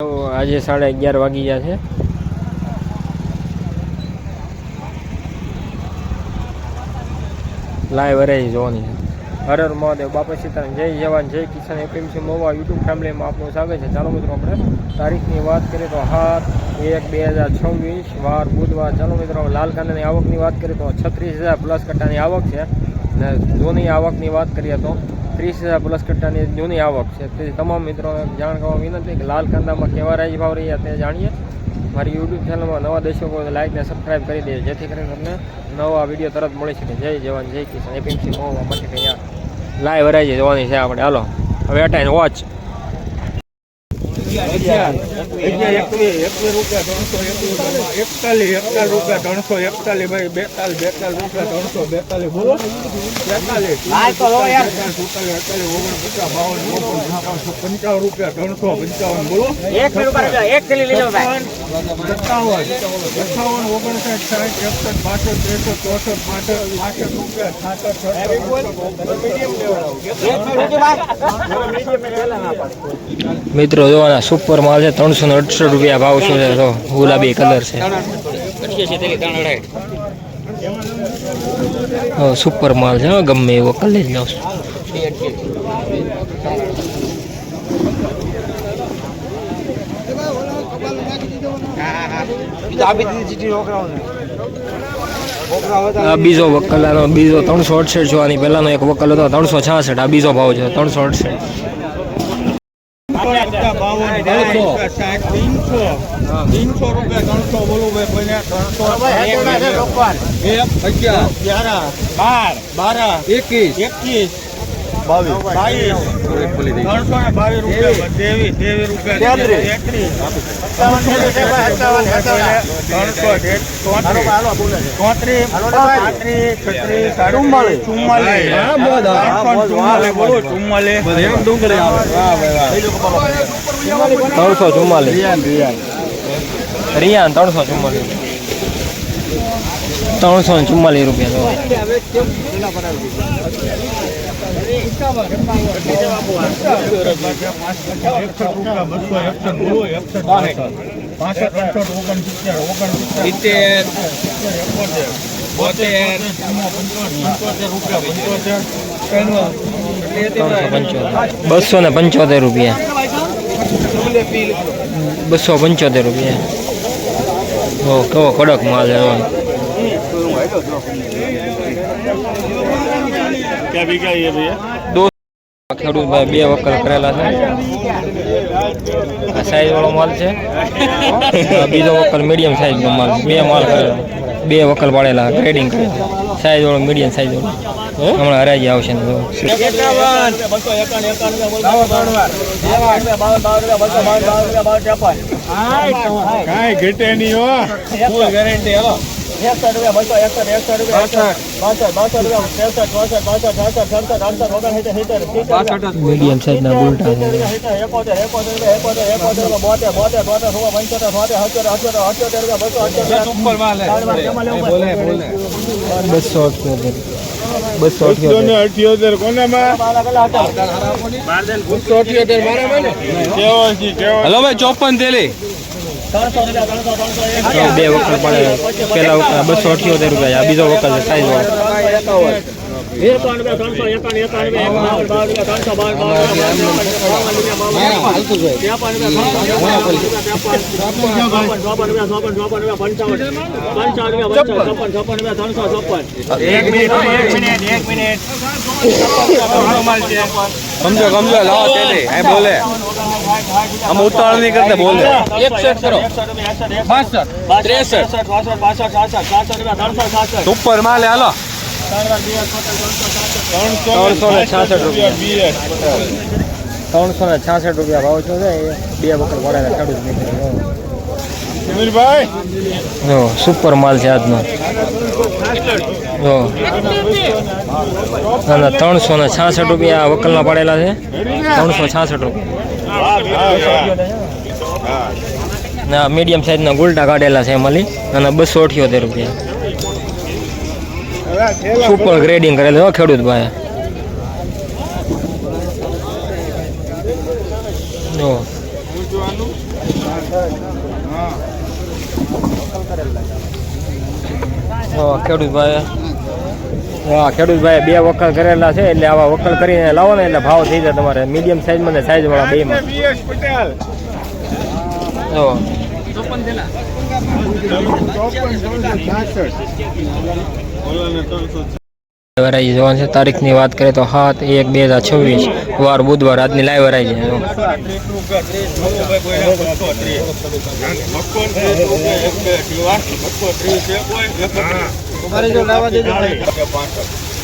તો આજે સાડા અગિયાર વાગી ગયા છે. લાઈવ અરે જોવાની હર હર મહાદેવ, બાપા સીતારામ, જય જવાન, જય કિસાન એપીએમસી મોવા યુટ્યુબ ફેમિલીમાં આપનું સ્વાગત છે. ચાલો મિત્રો આપણે તારીખની વાત કરીએ તો હાથ એક, બે હજાર છવ્વીસ, વાર, બુધવાર. ચાલો મિત્રો લાલ કાંદાની આવકની વાત કરીએ તો છત્રીસ હજાર પ્લસ કટ્ટાની આવક છે. ને જૂની આવકની વાત કરીએ તો ત્રીસ હજાર પ્લસ કટ્ટાની જૂની આવક છે. તેથી તમામ મિત્રોને જાણ કરવા વિનંતી કે લાલ કાંદામાં કેવા રાજ ભાવ રહ્યા તે જાણીએ. મારી યુટ્યુબ ચેનલમાં નવા દર્શકો લાઈક ને સબસ્ક્રાઈબ કરી દેજો, જેથી કરીને તમને નવા વીડિયો તરત મળી શકે. જય જવાન, જય કિસાન. એપીએમસી મોવા માટે અહીંયા લાઈવ હરાઈ જવાની છે આપણે. હાલો, હવે અટાઈને વોચ પંચાવન રૂપિયા ત્રણસો પંચાવન બોલો સત્તાવન ઓગણસાઠ સાઠ એકસઠ બાસઠ ત્રેસઠ ચોસઠ પાસઠ પાસઠ રૂપિયા છાસઠ મિત્રો જોવાના સુપર માલ છે, ત્રણસો ને અડસઠ રૂપિયા ભાવ છે, તો ગુલાબી કલર છે. સુપર માલ છે ગમે એવો કલર લો આ બીજો વકલ આનો બીજો ત્રણસો અડસઠ જોવાની, પહેલાનો એક વકલ હતો, ત્રણસો છાસઠ, આ બીજો ભાવ છે, ત્રણસો અડસઠ બાવન સાઠ ત્રણસો રૂપિયા ત્રણસો બોલું ભાઈ ત્રણસો એક અગિયાર. બાર. બાર. એકવીસ. એકવીસ. બાવીસ. બાવીસ. ત્રણસો ને બાવીસ રૂપિયા ત્રેવીસ. ત્રેવીસ રૂપિયા તેત્રીસ. ત્રણસો ચોત્રીસ. પાંત્રીસ છત્રીસ ચુમ્માલીસ ચુમ્માલીસ ચુમ્માલીસ બોલો ચુમ્માલીસ ત્રણસો ચુમ્માલીસ રિયાન ત્રણસો ચુમ્માલીસ ત્રણસો ને ચુમ્માલીસ રૂપિયા જો પંચોતેર બસો ને પંચોતેર રૂપિયા. બસો પંચોતેર રૂપિયા. ઓ કેવો કડક માલ છે. દો ખેડૂત ભાઈ બે વકલ કરેલા છે. આ સાઈઝ વાળો માલ છે. બીજો વકલ મીડિયમ સાઈઝ નો માલ બે માલ કરેલા. બે વકલ પાડેલા ગ્રેડિંગ કરેલા. સાઈઝ વાળો મીડિયમ સાઈઝ વાળો. હમણાં હરાજી આવશે ને. કાંઈ ઘટે નહીં હો. Full guarantee hello. Medium size ના બુલટા છે બસો અઠ્યોતેર બસો અઠ્યોતેર અઠ્યોતેર કોનામાં બસો અઠ્યોતેર મારામાં ને કેવો છે કેવો હલો ભાઈ ચોપન તેલી બે વખત પડે. પેલા વખત બસો અઠ્યોતેર રૂપિયા બીજો વખત સાઈઝ વાળો સમજો સમજો લાવો તેલી એ બોલે આમ ઉતાવળ નહીં કરતા બોલે ઉપર માલે હાલો ત્રણસો ને છાસઠ રૂપિયા ત્રણસો ને છાસઠ રૂપિયા ભાવ છે બે વખત પડેલા ખેડૂત મિત્રો જો સુપર માલ છે આજનો. જો. ના ત્રણસો ને છાસઠ રૂપિયા વકલના પડેલા છે. ત્રણસો છાસઠ રૂપિયા. ના મીડિયમ સાઈઝના ગુલટા કાઢેલા છે મળી અને બસો અઠ્યોતેર રૂપિયા. સુપર ગ્રેડિંગ કરેલું? હો ખેડૂત ભાઈ. ખેડૂત ભાઈ. હા ખેડૂત ભાઈ બે વકલ કરેલા છે એટલે આવા વકલ કરીને લાવો ને એટલે ભાવ થઈ જાય તમારે. મીડિયમ સાઈઝમાં ને સાઈઝ વાળા બેમાં માં. જો ચોપન વરાઈ જોવાનું છે. તારીખની વાત કરીએ તો સાત એક બે હજાર છવ્વીસ. વાર બુધવાર આજની લાઈવ વરાઈ છે.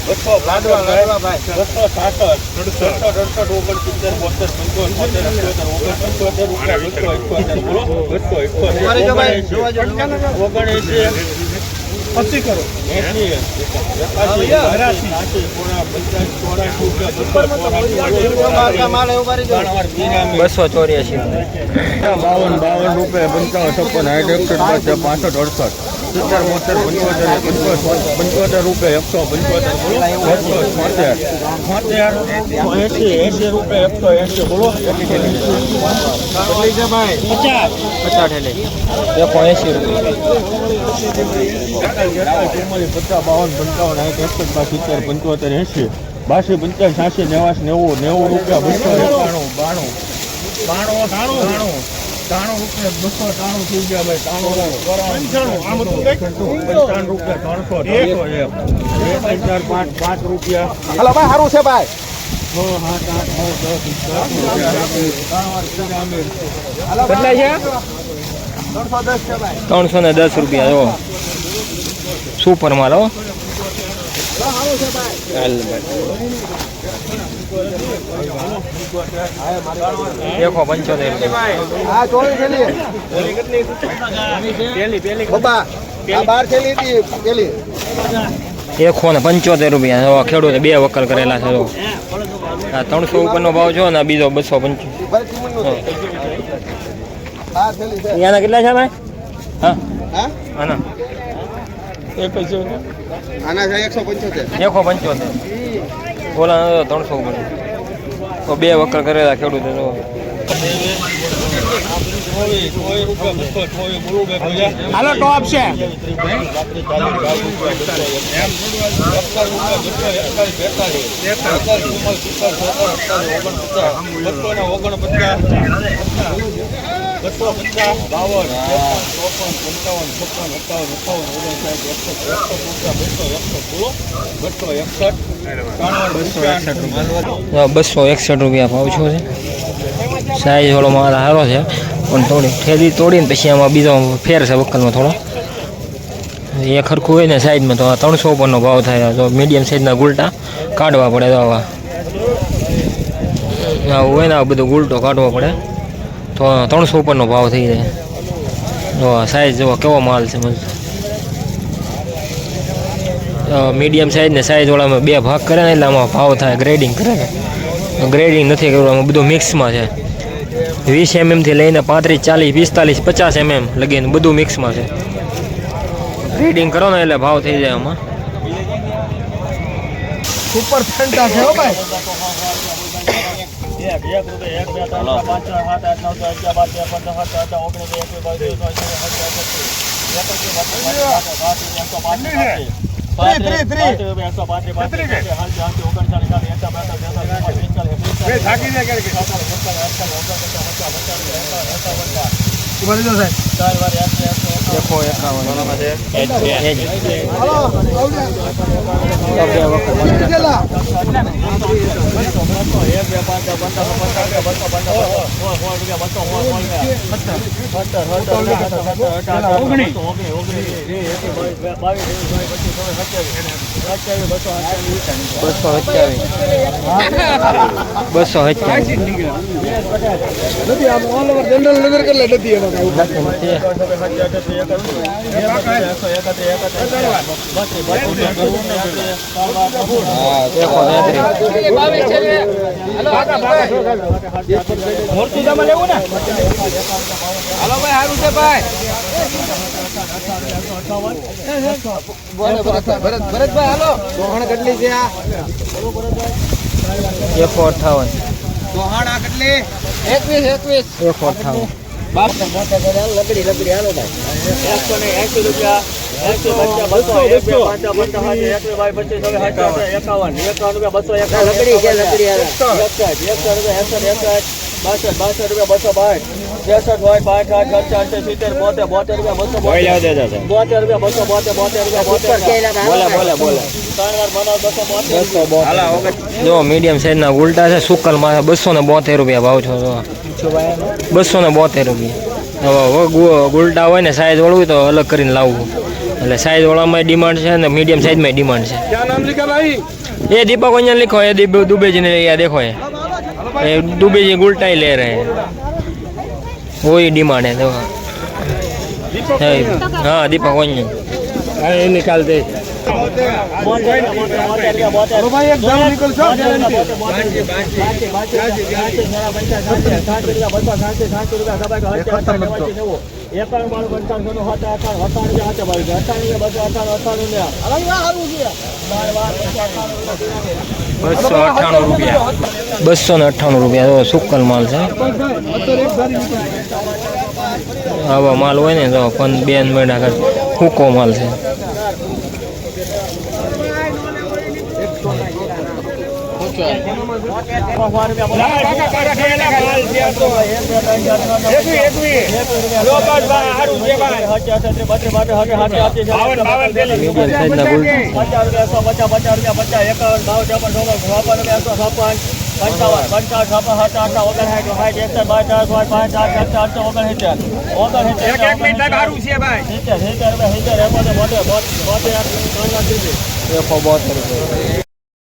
બસો લાડવા લાડવા ભાઈ. સાસઠ ઓગણસિત્તેર બોતેર પંચોતેર બોલો એકોતેર ઓગણએંસી પચી કરો. બસો ચોર્યાસી. બાવન બાવન રૂપિયા પંચાવન છપ્પન સાઠ એકસઠ પાસઠ અડસઠ સિત્તેર બોતેર પંચોતેર પંચોતેર રૂપિયા એકસો પંચોતેર બસો છોતેર છોતેર એસી એસી રૂપિયા એકસો એસી બોલો ભાઈ પચાસ પચાસ એકસો એંસી રૂપિયા. પચાસ બાવન પંચાવન સાઠ એકસઠ સિત્તેર પંચોતેર એસી બાસી પંચાસ છ્યાસી નેવાસી નેવું નેવું રૂપિયા બસો એકાણું બાણું બાણું. ત્રાણું ત્રાણું ત્રાણું રૂપિયા બસો ત્રાણું થઈ ગયા ભાઈ ત્રાણું રૂપિયા ત્રણસો પાંચ પાંચ રૂપિયા. હલો ભાઈ સારું છે ત્રણસો ને દસ રૂપિયા જો. સુપર માલ હો એકો પંચોતેર એકસો ને પંચોતેર રૂપિયા ખેડૂતે બે વકલ કરેલા છે આ ત્રણસો ઉપરનો ભાવ જો ને બીજો બસો પંચો આના કેટલા છે ભાઈ? હા? હા? આના એક છે. આના છે એકસો પંચોતેર. એકસો પંચોતેર. ઓલા ત્રણસો ઉપર. તો બે વકર કરેલા ખેડૂતો જો હાલો ટોપ છે બસો પચાસ બાવન ત્રેપન ચોપન પંચાવન છપ્પન અઠાવન અઠાવન ઓગણસાઠ એકસઠ એકસઠ રૂપિયા બસો એકસઠ બોલો બસો એકસઠ ત્રાણું બસો એકસઠ રૂપિયા ભાવ છો છે. સાઈઝ વાળો માલ સારો છે, પણ થોડી ઠેલી તોડીને પછી આમાં બીજો ફેર છે વકલમાં થોડો. એ ખરખું હોય ને સાઈઝમાં તો આ ત્રણસો ઉપરનો ભાવ થાય. તો મીડિયમ સાઈઝના ગુલટા કાઢવા પડે તો આવા. આવું હોય ને આ બધું ગુલટો કાઢવો પડે. તો ત્રણસો ઉપરનો ભાવ થઈ જાય. જો સાઈઝ જુઓ કેવો માલ છે મીડિયમ સાઈઝ ને સાઈઝવાળામાં બે ભાગ કરે ને એટલે આમાં ભાવ થાય ગ્રેડિંગ કરે ને. ગ્રેડિંગ નથી કરવું, આમાં બધું મિક્સમાં છે. વીસ એમએમથી લઈને પાંત્રીસ, ચાલીસ, પિસ્તાલીસ, પચાસ એમએમ લગીને બધું મિક્સમાં છે. ગ્રેડિંગ કરો ને એટલે ભાવ થઈ જાય આમાં. સુપર ફેન્ટા છે ભાઈ. એક એક રૂપિયા એક બે ત્રણ પાંચ છ સાત આઠ નવ દસ અગિયાર બાર તેર પંદર સત્તર અઢાર ઓગણીસ એકવીસ બાવીસ એકસો પાંત્રીસ એકસો પાંત્રીસ ચાર વાર એકસો એકાવન. પચાસ બસો સત્યાવીસ બસો સત્યાવીસ નથી આમ ઓલ ઓવર જનરલ નગર કરી લે નથી એકસો તેત્રીસ બોલે ભરત ભરત ભરતભાઈ હાલો સોહણ કેટલી છે આ એકસો અઠાવન. સોહણ આ કેટલી? એકવીસ એકવીસ. એકસો અઠાવન. એકસો ને એંસી રૂપિયા એકસો પંચા બસો એક બે પાંચા પચીસ હવે એકાવન એકાવન રૂપિયા બસો એક લકડી છે. એકસઠ એકસઠ રૂપિયા એકસઠ એકસઠ. બાસઠ બાસઠ રૂપિયા બસો બાઠ. ત્રેસઠ હોય પાંચ આઠ આઠ રૂપિયા બસો બોલે બોલે બોલે જો મીડિયમ સાઈઝના ઉલટા છે સુકલમાં બસો ને બોતેર રૂપિયા ભાવ છો બસો ને બોતેર રૂપિયા. ઉલટા હોય ને સાઈઝ વાળું તો અલગ કરીને લાવવું. એટલે સાઈઝ વાળામાં ડિમાન્ડ છે ને મીડિયમ સાઈઝમાં ડિમાન્ડ છે. એ દીપક અહીંયા લખો એ દીપ દુબેજીને દેખો એ ये देखो ये ये दुबे जी गुलटा ही ले रहे हैं वही डिमांड है देखो है, हाँ दीपक वहीं ये निकाल दे બોતેર બોતેર બોતેર રૂપિયા બોતેર भाई एक दाम निकल सो એકાણું બાણું પંચાણું સોનું સાત અઠાણું અઠાણું રૂપિયા સાત બાવીસ અઠાણું રૂપિયા બસો અઠાણું અઠાણું ને બાર બાર બસો અઠ્ઠાણું રૂપિયા. બસો ને અઠ્ઠાણું રૂપિયા. સુકલ માલ છે. આવા માલ હોય ને તો પણ બેન મહિના હુકો માલ છે મીડિયમ સાઈઝના ગુલટા પચાસ રૂપિયા સો પચાસ પચાસ રૂપિયા પચાસ એકાવન બાવન ચોપન ચોપન ચોપન રૂપિયા સો છપ્પન પંચાવન પંચાવન છપ્પન સાત ઓગણ સાઠ સાઠ એકસઠ બાર ચાર પાંચ પાંચ આઠ આઠ આઠ ઓગણ સિત્તેર ઓગણ સિત્તેર સિત્તેર સિત્તેર સિત્તેર એકોતેર બોતેર બોતેર બોતેર